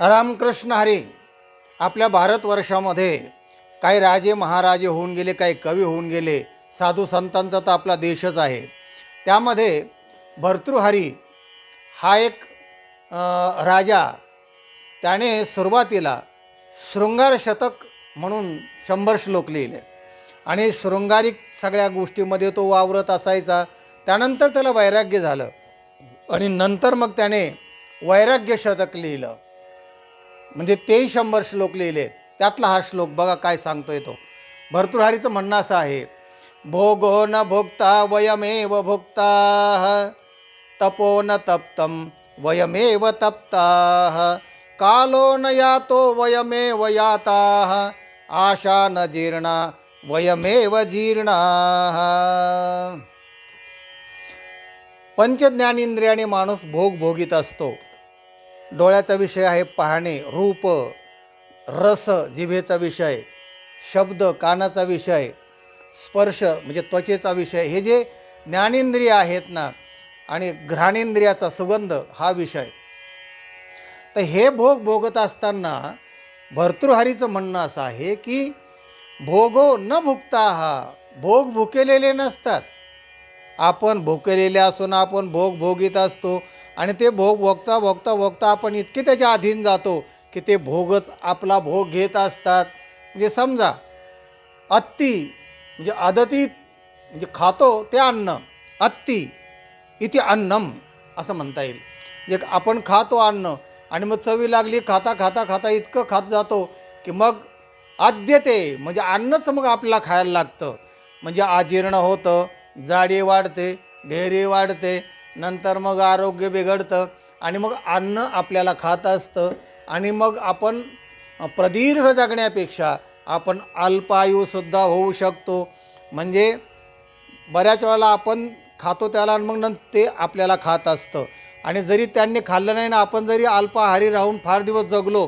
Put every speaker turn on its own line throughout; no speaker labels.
रामकृष्ण हरी आपल्या भारतवर्षामध्ये काही राजे महाराजे होऊन गेले काही कवी होऊन गेले साधू संतांचा तर आपला देशच आहे. त्यामध्ये भर्तृहरी हा एक राजा त्याने सुरुवातीला शृंगार शतक म्हणून शंभर श्लोक लिहिले. आणि शृंगारिक सगळ्या गोष्टीमध्ये तो वावरत असायचा. त्यानंतर त्याला वैराग्य झालं. आणि नंतर मग त्याने वैराग्य शतक लिहिलं. म्हणजे तेही शंभर श्लोक लिहिले त्यातला हा श्लोक बघा काय सांगतोय तो. भर्तृहारीचं म्हणणं असं आहे भोगो न भोक्ता वयमेव भोगता तपो न तप्तम वयमेव तप्ता कालो न यातो वयमेव याता आशा न जीर्णा वयमेव जीर्णा. पंचज्ञानेंद्रियाने माणूस भोग भोगीत असतो. डोळ्याचा विषय आहे पाहणे रूप रस जिभेचा विषय शब्द कानाचा विषय स्पर्श म्हणजे त्वचेचा विषय. हे जे ज्ञानेंद्रिय आहेत ना आणि घ्राणेंद्रियाचा सुगंध हा विषय. तर हे भोग भोगत असताना भर्तृहारीचं म्हणणं असं आहे की भोगो न भुगता हा भोग भुकेलेले नसतात. आपण भुकेलेले असून आपण भोग भोगीत असतो. आणि ते भोग भोगता भोगता भोगता आपण इतके त्याच्या अधीन जातो की ते भोगच आपला भोग घेत असतात. म्हणजे समजा अत्ती म्हणजे आदतीत म्हणजे खातो ते अन्न अत्ती इथे अन्नम असं म्हणता येईल. म्हणजे आपण खातो अन्न आणि मग चवी लागली खाता खाता खाता इतकं खात जातो की मग आद्यते म्हणजे अन्नच मग आपल्याला खायला लागतं. म्हणजे आजीर्ण होतं जाडी वाढते ढेरी वाढते नंतर मग आरोग्य बिघडतं आणि मग अन्न आपल्याला खात असतं आणि मग आपण प्रदीर्घ जगण्यापेक्षा आपण अल्पायुसुद्धा होऊ शकतो. म्हणजे बऱ्याच वेळेला आपण खातो त्याला आणि मग नंतर ते आपल्याला खात असतं. आणि जरी त्यांनी खाल्लं नाही ना आपण जरी अल्पाहारी राहून फार दिवस जगलो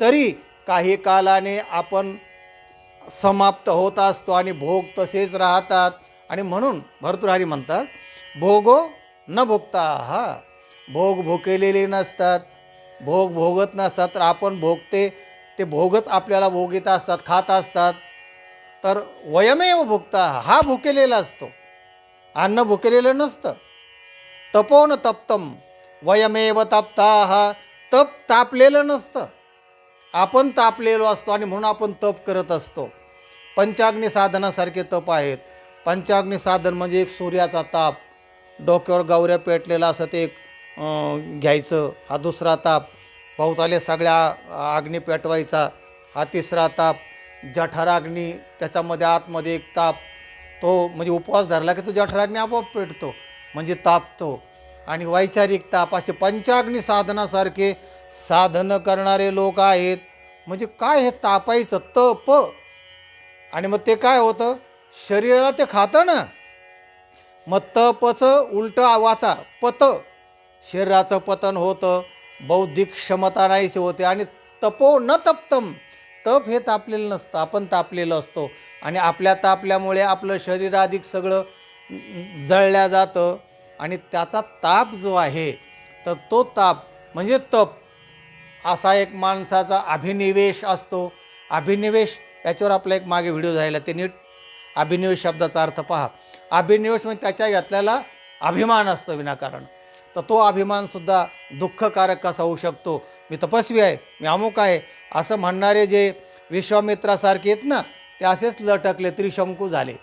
तरी काही कालाने आपण समाप्त होत असतो आणि भोग तसेच राहतात. आणि म्हणून भर्तृहारी म्हणतात भोगो न भोगता हा भोग भोकेलेले नसतात. भोग भोगत नसतात तर आपण भोगते ते भोगच आपल्याला भोगित असतात खात असतात. तर वयमेव भुकता हा भुकेलेला असतो. अन्न भुकेलेलं नसतं. तपोन तप्तम वयमेव तप्ता हा तप तापलेलं नसतं. आपण तापलेलो असतो आणि म्हणून आपण तप करत असतो. पंचाग्नी साधनासारखे तप आहेत. पंचाग्नी साधन म्हणजे एक सूर्याचा ताप. डोक्यावर गावऱ्या पेटलेला असं ते घ्यायचं. हा दुसरा ताप. भोवताले सगळ्या अग्नी पेटवायचा. हा तिसरा ताप. जठराग्नी त्याच्यामध्ये आतमध्ये एक ताप. तो म्हणजे उपवास धरला की तो जठराग्नी आपोआप पेटतो. म्हणजे तापतो. आणि वैचारिक ताप असे पंचाग्नी साधनासारखे साधनं करणारे लोक आहेत. म्हणजे काय हे तापायचं तप? आणि मग ते काय होतं? शरीराला ते खातं ना? मग तपचं उलटं वाचा पत. शरीराचं पतन होतं. बौद्धिक क्षमता नाहीशी होते आणि तपो न तप्तम. तप हे तापलेलं नसतं आपण तापलेलं असतो. आणि आपल्या तापल्यामुळे आपलं शरीर अधिक सगळं जळल्या जातं आणि त्याचा ताप जो आहे तर तो ताप म्हणजे तप. असा एक माणसाचा अभिनिवेश असतो. अभिनिवेश याच्यावर आपला एक मागे व्हिडिओ झालेला ते नीट अभिनिवेश शब्दाचा अर्थ पहा. अभिनिवेश म्हणजे त्याच्या यातल्याला अभिमान असतो विनाकारण. तर तो अभिमानसुद्धा दुःखकारक कसा होऊ शकतो? मी तपस्वी आहे मी अमुक आहे असं म्हणणारे जे विश्वामित्रासारखे आहेत ना ते असेच लटकले त्रिशंकू झाले.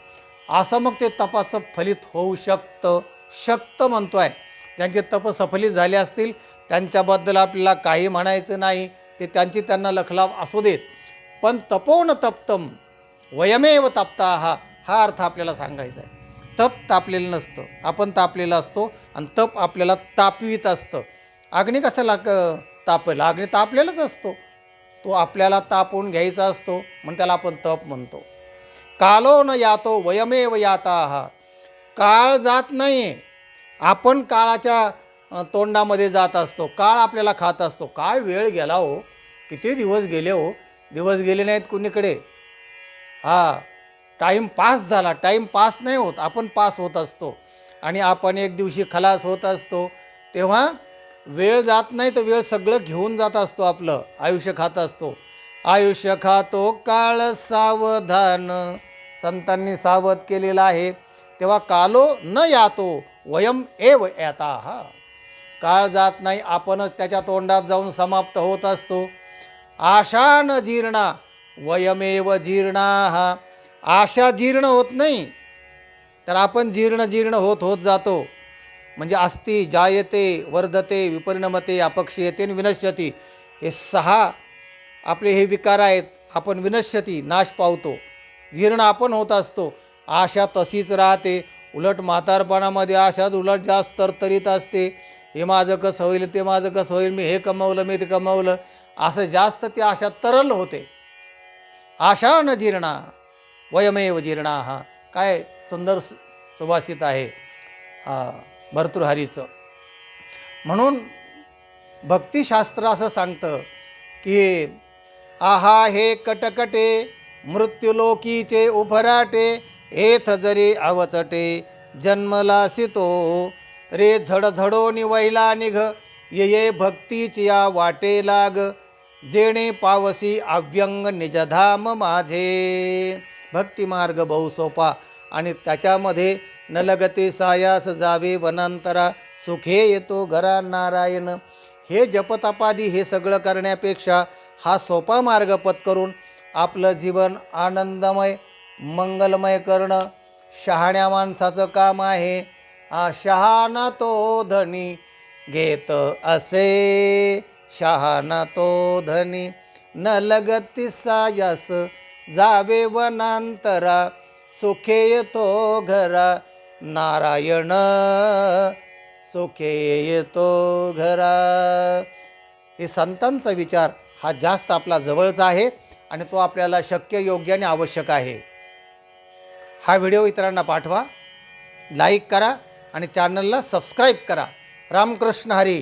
असं मग ते तपाचं फलित होऊ शकतं शक्त म्हणतो आहे ज्यांचे तप सफलित झाले असतील त्यांच्याबद्दल आपल्याला काही म्हणायचं नाही ते त्यांची त्यांना लखलाव असू देत. पण तपोन तप्तम वयमेव तापता हा हा अर्थ आपल्याला सांगायचा आहे. तप तापलेलं नसतं. आपण तापलेलं असतो आणि तप आपल्याला तापवीत असतं. अग्नी कशाला क तापेला? अग्नी तापलेलाच असतो. तो आपल्याला तापवून घ्यायचा असतो म्हणून त्याला आपण तप म्हणतो. कालो न यातो वयमेव याता. हा काळ जात नाही आपण काळाच्या तोंडामध्ये जात असतो. काळ आपल्याला खात असतो. काय वेळ गेला हो? किती दिवस गेले हो? दिवस गेले नाहीत कुणीकडे. हा टाईम पास झाला. टाईम पास नाही होत. आपण पास होत असतो. आणि आपण एक दिवशी खलास होत असतो. तेव्हा वेळ जात नाही तर वेळ सगळं घेऊन जात असतो आपलं. आयुष्य खात असतो. आयुष्य खातो काळ सावधान. संतांनी सावध केलेला आहे. तेव्हा कालो न यातो. वयम एव याता. हा काळ जात नाही. आपणच त्याच्या तोंडात जाऊन समाप्त होत असतो. आशा न जीर्णा. वयमेव जीर्णा. हा आशा जीर्ण होत नाही तर आपण जीर्ण जीर्ण होत होत जातो. म्हणजे अस्ति जायते वर्धते विपरिणमते अपक्षयते आणि विनश्यती. हे सहा आपले हे विकार आहेत आपण विनश्यती नाश पावतो. जीर्ण आपण होत असतो. आशा तशीच राहते. उलट म्हातारपणामध्ये आशाच उलट जास्त तरतरीत असते. हे माझं कसं होईल ते माझं कसं होईल मी हे कमवलं मी ते कमवलं. असं जास्त ती आशा तरल होते. आशा न जीर्णा वयमेव जीर्णा. हा काय सुंदर सु- सुभाषित आहे हा म्हणून भक्तिशास्त्र असं सांगतं की आहा हे कटकटे मृत्युलोकीचे उभराटे एथ जरी अवचटे जन्मला रे झडझडो निवैला निघ ये ये भक्तीची या वाटे लाग जेणे पावसी अव्यंग निजधाम माझे. भक्तिमार्ग बहु सोपा आणि त्याच्यामध्ये नलगते सायास जावे वनांतरा सुखे येतो घरा नारायण. हे जपतपादी हे सगळं करण्यापेक्षा हा सोपा मार्ग पत्करून आपलं जीवन आनंदमय मंगलमय करणं शहाण्या माणसाचं काम आहे. हा शहाणा तो धनी घेत असे. शहाणा तो धनी न लगती सायास जावे वनांतरा सुखे येतो घरा नारायण सुखे येतो घरा. हे संतांचा विचार हा जास्त आपला जवळचा आहे आणि तो आपल्याला शक्य योग्य आणि आवश्यक आहे. हा व्हिडिओ इतरांना पाठवा लाईक करा आणि चॅनलला सबस्क्राईब करा. रामकृष्ण हरी.